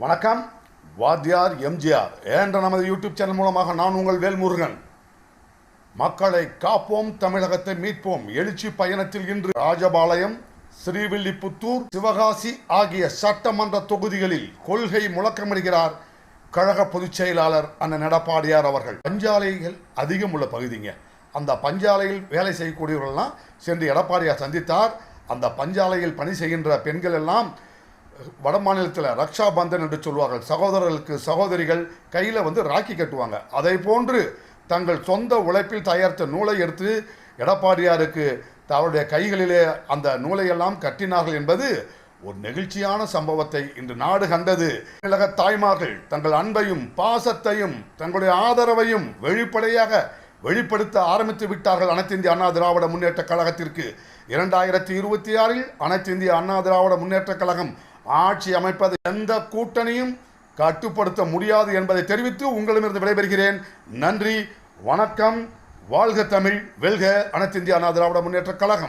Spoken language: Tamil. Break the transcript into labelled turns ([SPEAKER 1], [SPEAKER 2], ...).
[SPEAKER 1] வணக்கம். வாத்தியார் எம்ஜிஆர். என்ற நமது யூடியூப் சேனல் மூலமாக நான் உங்கள் வேல்முருகன். மக்களை காப்போம் தமிழகத்தை மீட்போம். எழுச்சி பயணத்தில் இன்று ராஜபாளையம் ஸ்ரீவில்லிபுத்தூர் சிவகாசி ஆகிய சட்டமன்ற தொகுதிகளில் கொள்கை முழக்கமிடுகிறார் கழக பொதுச் செயலாளர் அண்ணன் எடப்பாடியார் அவர்கள். பஞ்சாலைகள் அதிகம் உள்ள பகுதிங்க. அந்த பஞ்சாலையில் வேலை செய்யக்கூடியவர்கள்லாம் சென்று எடப்பாடியார் சந்தித்தார். அந்த பஞ்சாலையில் பணி செய்கின்ற பெண்கள் எல்லாம் வட மாநிலத்தில் ரக்ஷா பந்தன் என்று சொல்வார்கள் சகோதரர்களுக்கு சகோதரிகள் கையில் வந்து ராக்கி கட்டுவாங்க. அதை போன்று தங்கள் சொந்த உழைப்பில் தயாரித்த நூலை எடுத்து எடப்பாடியாருக்கு அவருடைய கைகளிலே அந்த நூலையெல்லாம் கட்டினார்கள் என்பது ஒரு நெகிழ்ச்சியான சம்பவத்தை இன்று நாடு கண்டது. தமிழக தாய்மார்கள் தங்கள் அன்பையும் பாசத்தையும் தங்களுடைய ஆதரவையும் வெளிப்படையாக வெளிப்படுத்த ஆரம்பித்து விட்டார்கள் அனைத்து இந்திய அண்ணா திராவிட முன்னேற்ற கழகத்திற்கு. இரண்டாயிரத்தி இருபத்தி ஆறில் அனைத்து இந்திய அண்ணா திராவிட முன்னேற்ற கழகம் ஆட்சி அமைப்பது எந்த கூட்டணியும் கட்டுப்படுத்த முடியாது என்பதை தெரிவித்து உங்களிடமிருந்து விடைபெறுகிறேன். நன்றி வணக்கம் வாழ்க தமிழ் வெல்க அனைத்து நாதராவிட அண்ணா திராவிட முன்னேற்ற கழகம்.